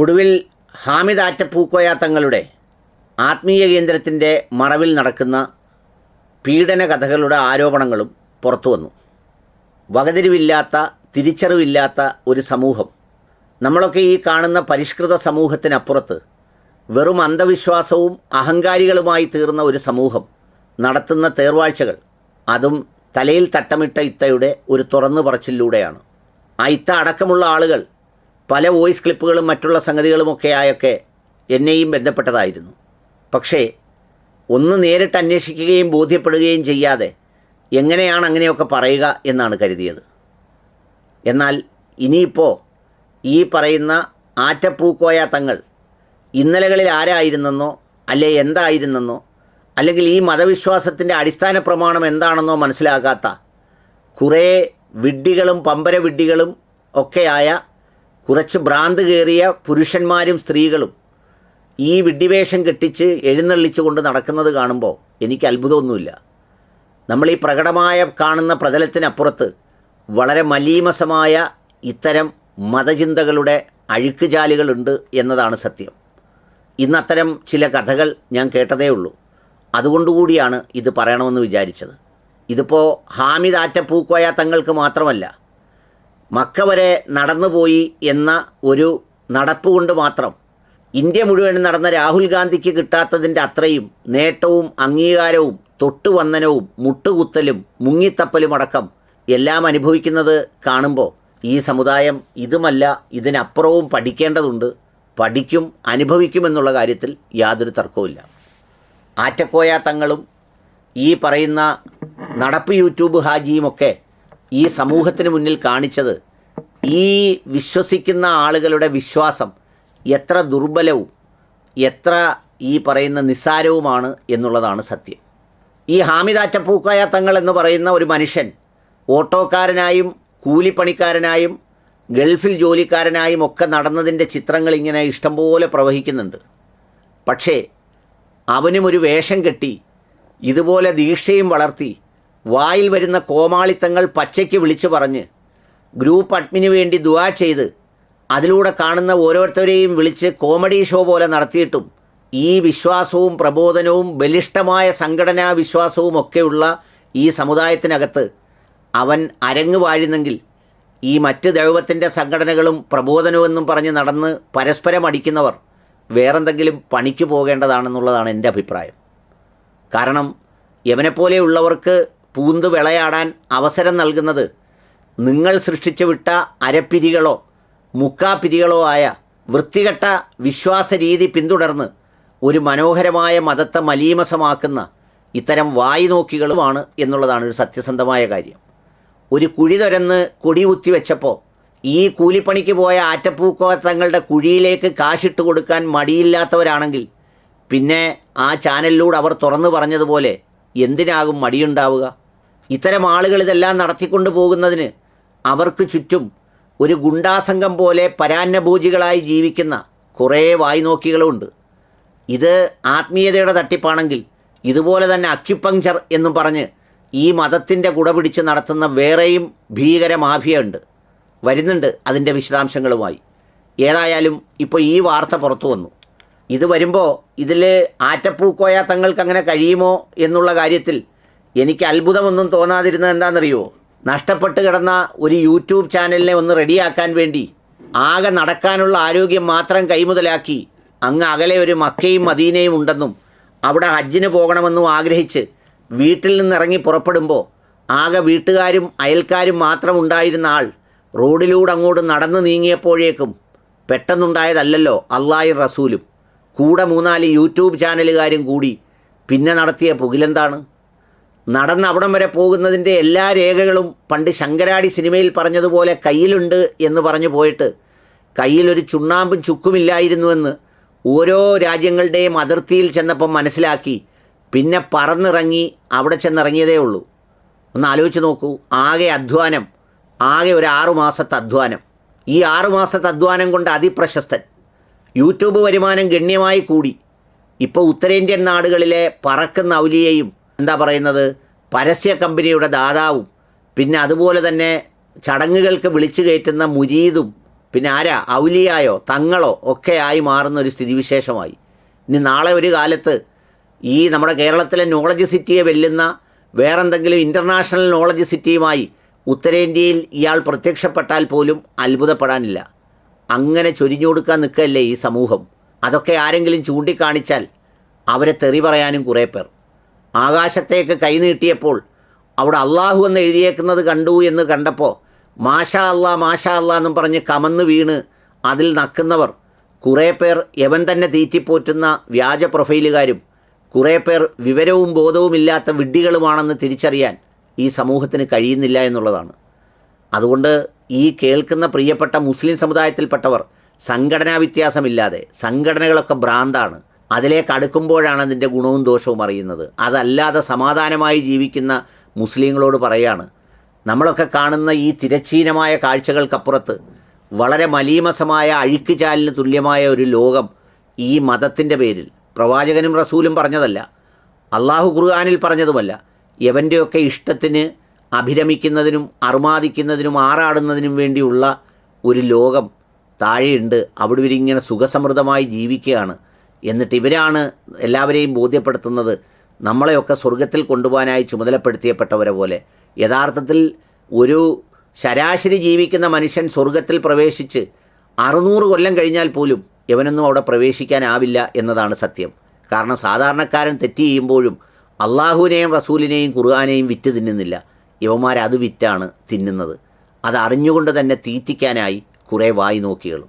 ഒടുവിൽ ഹാമിദ് ആറ്റപ്പൂക്കോയ തങ്ങളുടെ ആത്മീയ കേന്ദ്രത്തിന്റെ മറവിൽ നടക്കുന്ന പീഡന കഥകളുടെ ആരോപണങ്ങളും പുറത്തു വന്നു. വകതിരിവില്ലാത്ത തിരിച്ചറിവില്ലാത്ത ഒരു സമൂഹം. നമ്മളൊക്കെ ഈ കാണുന്ന പരിഷ്കൃത സമൂഹത്തിനപ്പുറത്ത് വെറും അന്ധവിശ്വാസവും അഹങ്കാരികളുമായി തീർന്ന ഒരു സമൂഹം നടത്തുന്ന തേർവാഴ്ചകൾ അതും തലയിൽ തട്ടമിട്ട ഇത്തയുടെ ഒരു തുറന്നു പറച്ചിലൂടെയാണ്. ആ ഇത്ത അടക്കമുള്ള ആളുകൾ പല വോയിസ് ക്ലിപ്പുകളും മറ്റുള്ള സംഗതികളുമൊക്കെ ആയൊക്കെ എന്നെയും ബന്ധപ്പെട്ടതായിരുന്നു. പക്ഷേ ഒന്ന് നേരിട്ട് അന്വേഷിക്കുകയും ബോധ്യപ്പെടുകയും ചെയ്യാതെ എങ്ങനെയാണ് അങ്ങനെയൊക്കെ പറയുക എന്നാണ് കരുതിയത്. എന്നാൽ ഇനിയിപ്പോൾ ഈ പറയുന്ന ആറ്റപ്പൂക്കോയ തങ്ങൾ ഇന്നലകളിൽ ആരായിരുന്നെന്നോ അല്ലെ എന്തായിരുന്നെന്നോ അല്ലെങ്കിൽ ഈ മതവിശ്വാസത്തിന്റെ അടിസ്ഥാന പ്രമാണം എന്താണെന്നോ മനസ്സിലാകാത്ത കുറേ വിഡ്ഢികളും പമ്പര വിഡ്ഢികളും ഒക്കെയായ കുറച്ച് ഭ്രാന്ത് കയറിയ പുരുഷന്മാരും സ്ത്രീകളും ഈ വിഡ്ഢിവേഷം കെട്ടിച്ച് എഴുന്നള്ളിച്ചുകൊണ്ട് നടക്കുന്നത് കാണുമ്പോൾ എനിക്ക് അത്ഭുതമൊന്നുമില്ല. നമ്മൾ ഈ പ്രകടമായ കാണുന്ന പ്രതലത്തിനപ്പുറത്ത് വളരെ മലീമസമായ ഇത്തരം മതചിന്തകളുടെ അഴുക്കുചാലുകളുണ്ട് എന്നതാണ് സത്യം. ഇന്നത്തരം ചില കഥകൾ ഞാൻ കേട്ടതേ ഉള്ളൂ. അതുകൊണ്ടുകൂടിയാണ് ഇത് പറയണമെന്ന് വിചാരിച്ചത്. ഇതിപ്പോൾ ഹാമിദ് ആറ്റപ്പൂക്കോയ തങ്ങൾക്ക് മാത്രമല്ല മക്ക വരെ നടന്നുപോയി എന്ന ഒരു നടപ്പ് കൊണ്ട് മാത്രം ഇന്ത്യ മുഴുവൻ നടന്ന രാഹുൽ ഗാന്ധിക്ക് കിട്ടാത്തതിന്റെ അത്രയും നേട്ടവും അംഗീകാരവും തൊട്ടുവന്ദനവും മുട്ടുകുത്തലും മുങ്ങിത്തപ്പലും അടക്കം എല്ലാം അനുഭവിക്കുന്നത് കാണുമ്പോൾ ഈ സമുദായം ഇതുമല്ല ഇതിനപ്പുറവും പഠിക്കേണ്ടതുണ്ട്. പഠിക്കും അനുഭവിക്കുമെന്നുള്ള കാര്യത്തിൽ യാതൊരു തർക്കവുമില്ല. ആറ്റക്കോയ തങ്ങളും ഈ പറയുന്ന നടപ്പ് യൂട്യൂബ് ഹാജിയുമൊക്കെ ഈ സമൂഹത്തിന് മുന്നിൽ കാണിച്ചത് ഈ വിശ്വസിക്കുന്ന ആളുകളുടെ വിശ്വാസം എത്ര ദുർബലവും എത്ര ഈ പറയുന്ന നിസ്സാരവുമാണ് എന്നുള്ളതാണ് സത്യം. ഈ ഹാമിദാറ്റപ്പൂക്കായ തങ്ങൾ എന്ന് പറയുന്ന ഒരു മനുഷ്യൻ ഓട്ടോക്കാരനായും കൂലിപ്പണിക്കാരനായും ഗൾഫിൽ ജോലിക്കാരനായും ഒക്കെ നടന്നതിന്റെ ചിത്രങ്ങൾ ഇങ്ങനെ ഇഷ്ടംപോലെ പ്രവഹിക്കുന്നുണ്ട്. പക്ഷേ അവനും ഒരു വേഷം കെട്ടി ഇതുപോലെ ദീക്ഷയും വളർത്തി വായിൽ വരുന്ന കോമാളിത്തങ്ങൾ പച്ചയ്ക്ക് വിളിച്ചു പറഞ്ഞ് ഗ്രൂപ്പ് അഡ്മിന് വേണ്ടി ദുവാ ചെയ്ത് അതിലൂടെ കാണുന്ന ഓരോരുത്തരെയും വിളിച്ച് കോമഡി ഷോ പോലെ നടത്തിയിട്ടും ഈ വിശ്വാസവും പ്രബോധനവും ബലിഷ്ഠമായ സംഘടനാ വിശ്വാസവും ഒക്കെയുള്ള ഈ സമുദായത്തിനകത്ത് അവൻ അരങ്ങ് വാഴുന്നെങ്കിൽ ഈ മറ്റ് ദൈവത്തിന്റെ സംഘടനകളും പ്രബോധനവും പറഞ്ഞ് നടന്ന് പരസ്പരം അടിക്കുന്നവർ വേറെന്തെങ്കിലും പണിക്ക് പോകേണ്ടതാണെന്നുള്ളതാണ് എന്റെ അഭിപ്രായം. കാരണം യവനെപ്പോലെയുള്ളവർക്ക് പൂന്ത് വിളയാടാൻ അവസരം നൽകുന്നത് നിങ്ങൾ സൃഷ്ടിച്ചു വിട്ട അരപ്പിരികളോ മുക്കാപ്പിരികളോ ആയ വൃത്തികെട്ട വിശ്വാസരീതി പിന്തുടർന്ന് ഒരു മനോഹരമായ മതത്തെ മലീമസമാക്കുന്ന ഇത്തരം വായി നോക്കികളുമാണ് എന്നുള്ളതാണ് ഒരു സത്യസന്ധമായ കാര്യം. ഒരു കുഴി തുരന്ന് കൊടി കുത്തി വെച്ചപ്പോൾ ഈ കൂലിപ്പണിക്ക് പോയ ആറ്റപ്പൂക്കോ തങ്ങളുടെ കുഴിയിലേക്ക് കാശിട്ട് കൊടുക്കാൻ മടിയില്ലാത്തവരാണെങ്കിൽ പിന്നെ ആ ചാനലിലൂടെ അവർ തുറന്നു പറഞ്ഞതുപോലെ എന്തിനാകും മടിയുണ്ടാവുക? ഇത്തരം ആളുകൾ ഇതെല്ലാം നടത്തിക്കൊണ്ടു പോകുന്നതിന് അവർക്ക് ചുറ്റും ഒരു ഗുണ്ടാസംഘം പോലെ പരാന്നഭൂജികളായി ജീവിക്കുന്ന കുറേ വായ്നോക്കികളുമുണ്ട് ഇത് ആത്മീയതയുടെ തട്ടിപ്പാണെങ്കിൽ ഇതുപോലെ തന്നെ അക്യുപങ്ചർ എന്നും പറഞ്ഞ് ഈ മതത്തിന്റെ കുട പിടിച്ച് നടത്തുന്ന വേറെയും ഭീകര മാഫിയ ഉണ്ട്. വരുന്നുണ്ട് അതിന്റെ വിശദാംശങ്ങളുമായി. ഏതായാലും ഇപ്പോൾ ഈ വാർത്ത പുറത്തു വന്നു. ഇത് വരുമ്പോൾ ഇതിൽ ആറ്റപ്പൂക്കോയ തങ്ങൾക്ക് അങ്ങനെ കഴിയുമോ എന്നുള്ള കാര്യത്തിൽ എനിക്ക് അത്ഭുതമൊന്നും തോന്നാതിരുന്നത് എന്താണെന്നറിയോ? നഷ്ടപ്പെട്ട് കിടന്ന ഒരു യൂട്യൂബ് ചാനലിനെ ഒന്ന് റെഡിയാക്കാൻ വേണ്ടി ആകെ നടക്കാനുള്ള ആരോഗ്യം മാത്രം കൈമുതലാക്കി അങ്ങ് അകലെ ഒരു മക്കയും മദീനയും ഉണ്ടെന്നും അവിടെ ഹജ്ജിന് പോകണമെന്നും ആഗ്രഹിച്ച് വീട്ടിൽ നിന്നിറങ്ങി പുറപ്പെടുമ്പോൾ ആകെ വീട്ടുകാരും അയൽക്കാരും മാത്രം ഉണ്ടായിരുന്ന ആൾ റോഡിലൂടെ അങ്ങോട്ട് നടന്നു നീങ്ങിയപ്പോഴേക്കും പെട്ടെന്നുണ്ടായതല്ലല്ലോ അള്ളായും റസൂലും. കൂടെ മൂന്നാൽ യൂട്യൂബ് ചാനലുകാരും കൂടി പിന്നെ നടത്തിയ പുകിലെന്താണ്? നടന്ന് അവിടം വരെ പോകുന്നതിന്റെ എല്ലാ രേഖകളും പണ്ട് ശങ്കരാടി സിനിമയിൽ പറഞ്ഞതുപോലെ കയ്യിലുണ്ട് എന്ന് പറഞ്ഞു പോയിട്ട് കയ്യിലൊരു ചുണ്ണാമ്പും ചുക്കുമില്ലായിരുന്നുവെന്ന് ഓരോ രാജ്യങ്ങളുടെയും അതിർത്തിയിൽ ചെന്നപ്പം മനസ്സിലാക്കി. പിന്നെ പറന്നിറങ്ങി അവിടെ ചെന്നിറങ്ങിയതേ ഉള്ളൂ. ഒന്ന് ആലോചിച്ച് നോക്കൂ. ആകെ അധ്വാനം. ആകെ ഒരു ആറുമാസത്തെ അധ്വാനം. ഈ ആറുമാസത്തെ അധ്വാനം കൊണ്ട് അതിപ്രശസ്തൻ. യൂട്യൂബ് വരുമാനം ഗണ്യമായി കൂടി. ഇപ്പോൾ ഉത്തരേന്ത്യൻ നാടുകളിലെ പറക്കുന്ന ഔലിയയും എന്താ പറയുന്നത്? പരസ്യ കമ്പനിയുടെ ദാതാവും പിന്നെ അതുപോലെ തന്നെ ചടങ്ങുകൾക്ക് വിളിച്ചു കയറ്റുന്ന മുരീദും പിന്നെ ആരാ? ഔലിയായോ തങ്ങളോ ഒക്കെ ആയി മാറുന്ന ഒരു സ്ഥിതിവിശേഷമായി. ഇനി നാളെ ഒരു കാലത്ത് ഈ നമ്മുടെ കേരളത്തിലെ നോളജ് സിറ്റിയെ വെല്ലുന്ന വേറെന്തെങ്കിലും ഇന്റർനാഷണൽ നോളജ് സിറ്റിയുമായി ഉത്തരേന്ത്യയിൽ ഇയാൾ പ്രത്യക്ഷപ്പെട്ടാൽ പോലും അത്ഭുതപ്പെടാനില്ല. അങ്ങനെ ചൊരിഞ്ഞു കൊടുക്കാൻ നിൽക്കല്ലേ ഈ സമൂഹം. അതൊക്കെ ആരെങ്കിലും ചൂണ്ടിക്കാണിച്ചാൽ അവരെ തെറി പറയാനും കുറേ പേർ. ആകാശത്തേക്ക് കൈനീട്ടിയപ്പോൾ അവിടെ അള്ളാഹു എന്ന് എഴുതിയേക്കുന്നത് കണ്ടു എന്ന് കണ്ടപ്പോൾ മാഷാ അല്ലാ മാഷാ അല്ലാ എന്നും പറഞ്ഞ് കമന്ന് വീണ് അതിൽ നക്കുന്നവർ. കുറേ പേർ യവൻ തന്നെ തീറ്റിപ്പോറ്റുന്ന വ്യാജ പ്രൊഫൈലുകാരും കുറേ പേർ വിവരവും ബോധവുമില്ലാത്ത വിഡ്ഢികളുമാണെന്ന് തിരിച്ചറിയാൻ ഈ സമൂഹത്തിന് കഴിയുന്നില്ല എന്നുള്ളതാണ്. അതുകൊണ്ട് ഈ കേൾക്കുന്ന പ്രിയപ്പെട്ട മുസ്ലിം സമുദായത്തിൽപ്പെട്ടവർ സംഘടനാ വ്യത്യാസമില്ലാതെ സംഘടനകളൊക്കെ ഭ്രാന്താണ്. അതിലേക്ക് അടുക്കുമ്പോഴാണ് അതിന്റെ ഗുണവും ദോഷവും അറിയുന്നത്. അതല്ലാതെ സമാധാനമായി ജീവിക്കുന്ന മുസ്ലിങ്ങളോട് പറയാണ് നമ്മളൊക്കെ കാണുന്ന ഈ തിരച്ചീനമായ കാഴ്ചകൾക്കപ്പുറത്ത് വളരെ മലീമസമായ അഴുക്കുചാലിന് തുല്യമായ ഒരു ലോകം ഈ മതത്തിന്റെ പേരിൽ പ്രവാചകനും റസൂലും പറഞ്ഞതല്ല അള്ളാഹു ഖുർആാനിൽ പറഞ്ഞതുമല്ല യവന്റെയൊക്കെ ഇഷ്ടത്തിന് അഭിരമിക്കുന്നതിനും അറുമാദിക്കുന്നതിനും ആറാടുന്നതിനും വേണ്ടിയുള്ള ഒരു ലോകം താഴെയുണ്ട് അവിടെ ഇവരിങ്ങനെ സുഖസമൃദ്ധമായി ജീവിക്കുകയാണ്. എന്നിട്ട് ഇവരാണ് എല്ലാവരെയും ബോധ്യപ്പെടുത്തുന്നത്. നമ്മളെയൊക്കെ സ്വർഗത്തിൽ കൊണ്ടുപോകാനായി ചുമതലപ്പെടുത്തിയപ്പെട്ടവരെ പോലെ. യഥാർത്ഥത്തിൽ ഒരു ശരാശരി ജീവിക്കുന്ന മനുഷ്യൻ സ്വർഗത്തിൽ പ്രവേശിച്ച് അറുന്നൂറ് കൊല്ലം കഴിഞ്ഞാൽ പോലും ഇവനൊന്നും അവിടെ പ്രവേശിക്കാനാവില്ല എന്നതാണ് സത്യം. കാരണം സാധാരണക്കാരൻ തെറ്റ് ചെയ്യുമ്പോഴും അള്ളാഹുവിനെയും റസൂലിനെയും ഖുർആാനെയും വിറ്റ് തിന്നുന്നില്ല. ഇവന്മാരത് വിറ്റാണ് തിന്നുന്നത്. അത് അറിഞ്ഞുകൊണ്ട് തന്നെ തീറ്റിക്കാനായി കുറേ വായി നോക്കികളും.